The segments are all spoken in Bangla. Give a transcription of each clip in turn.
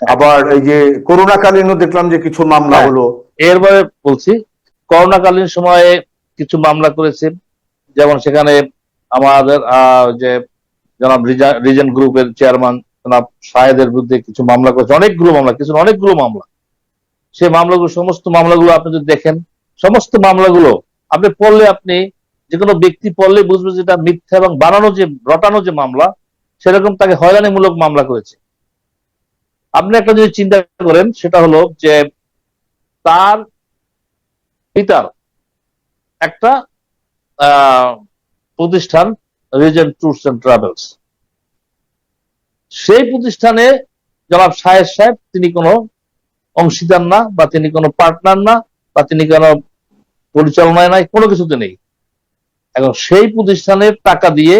আবার এই যে করোনাকালীনও দেখলাম যে কিছু মামলা হ্যাঁ। হলো। এরপরে বলছি করোনাকালীন সময়ে কিছু মামলা করেছে যেমন সেখানে আমাদের যে জনাব রিজেন্ট গ্রুপের চেয়ারম্যান জনাব শাহেদের বিরুদ্ধে কিছু মামলা করেছে অনেকগুলো মামলা কিছু অনেকগুলো মামলা। সেই মামলাগুলো সমস্ত মামলাগুলো আপনি যদি দেখেন সমস্ত মামলাগুলো আপনি পড়লে আপনি যে কোনো ব্যক্তি পড়লে বুঝবে যে এটা মিথ্যা এবং বানানো যে রটানো যে মামলা সেরকম তাকে হয়রানিমূলক মামলা করেছে। আপনি একটা যদি চিন্তা করেন, সেটা হলো যে তার পিতার একটা প্রতিষ্ঠান রিজেন্ট ট্যুরস অ্যান্ড ট্রাভেলস সেই প্রতিষ্ঠানে জনাব সাহেব সাহেব, তিনি কোনো অংশীদার না, বা তিনি কোনো পার্টনার না, বা তিনি কোনো পরিচালনায় নাই, কোনো কিছুতে নেই। এখন সেই প্রতিষ্ঠানের টাকা দিয়ে,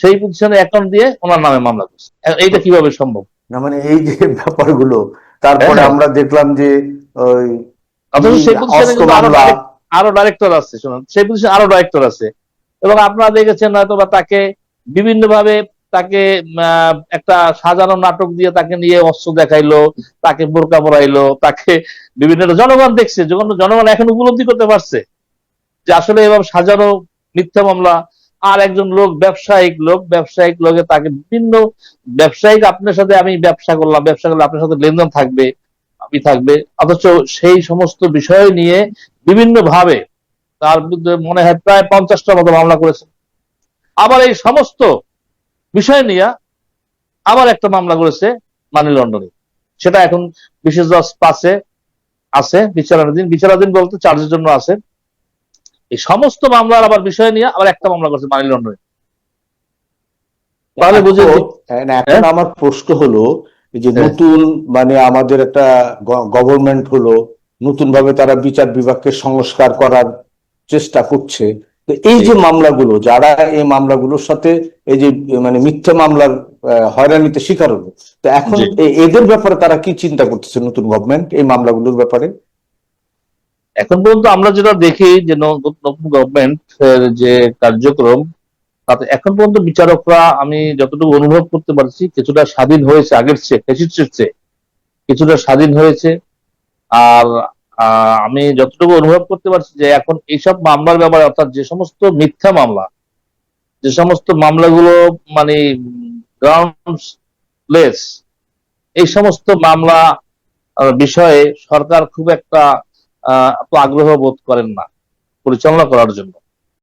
সেই প্রতিষ্ঠানের অ্যাকাউন্ট দিয়ে ওনার নামে মামলা করছে। এইটা কীভাবে সম্ভব? না মানে এই যে ব্যাপারগুলো তারপরে হ্যাঁ। আমরা দেখলাম যে ওই কিন্তু আরও ডাইরেক্টর আছে শুনুন। সেই প্রতিষ্ঠানে আরও ডাইরেক্টর আছে। এবং আপনারা দেখেছেন হয়তো বা তাকে বিভিন্ন ভাবে তাকে একটা সাজানো নাটক দিয়ে তাকে নিয়ে অস্ত্র দেখাইলো তাকে বোরকা পরাইলো তাকে বিভিন্ন জনগণ দেখছে। যখন জনগণ এখন উপলব্ধি করতে পারছে যে আসলে এভাবে সাজানো মিথ্যা মামলা আর একজন লোক, ব্যবসায়িক লোক, ব্যবসায়িক লোকে তাকে বিভিন্ন ব্যবসায়িক আপনার সাথে আমি ব্যবসা করলাম, ব্যবসা করলে আপনার সাথে লেনদেন থাকবে, আমি থাকবে। অথচ সেই সমস্ত বিষয় নিয়ে বিভিন্ন ভাবে তার বিরুদ্ধে মনে হয় প্রায় পঞ্চাশটার মতো মামলা করেছে। আবার এই সমস্ত বিষয় নিয়ে আবার একটা মামলা করেছে মানি লন্ডনে সেটা এখন বিশেষ পাশে আছে, বিচারাধীন। বিচারাধীন বলতে চার্জের জন্য আছে। এই সমস্ত মামলার আবার বিষয় নিয়ে আবার একটা মামলা করেছে মানি লন্ডনে তাহলে বুঝে এখন- হ্যাঁ, না, এখন আমার প্রশ্ন হলো যে হ্যাঁ। নতুন মানে আমাদের একটা গভর্নমেন্ট হলো নতুন ভাবে তারা বিচার বিভাগকে সংস্কার করার চেষ্টা করছে। তো এই যে মামলাগুলো যারা এই মামলাগুলোর সাথে এই যে মানে মিথ্যা মামলার হয়রানিতে শিকার হলো তো এখন। এদের ব্যাপারে তারা কি চিন্তা করতেছে নতুন গভর্নমেন্ট এই মামলাগুলোর ব্যাপারে? এখন পর্যন্ত আমরা যেটা দেখি যে নতুন গভর্নমেন্ট যে কার্যক্রম, তাতে এখন পর্যন্ত বিচারকরা আমি যতটুকু অনুভব করতে পারছি, কিছুটা স্বাধীন হয়েছে, আগের চেয়ে ফেসিস্টের চেয়ে, কিছুটা স্বাধীন হয়েছে। আর আমি যতটুকু অনুভব করতে পারছি যে এখন এইসব মামলার ব্যাপারে, অর্থাৎ যে সমস্ত মিথ্যা মামলা, যে সমস্ত মামলাগুলো মানে গ্রাউন্ডলেস এই সমস্ত মামলা বিষয়ে সরকার খুব একটা আগ্রহ বোধ করেন না পরিচালনা করার জন্য।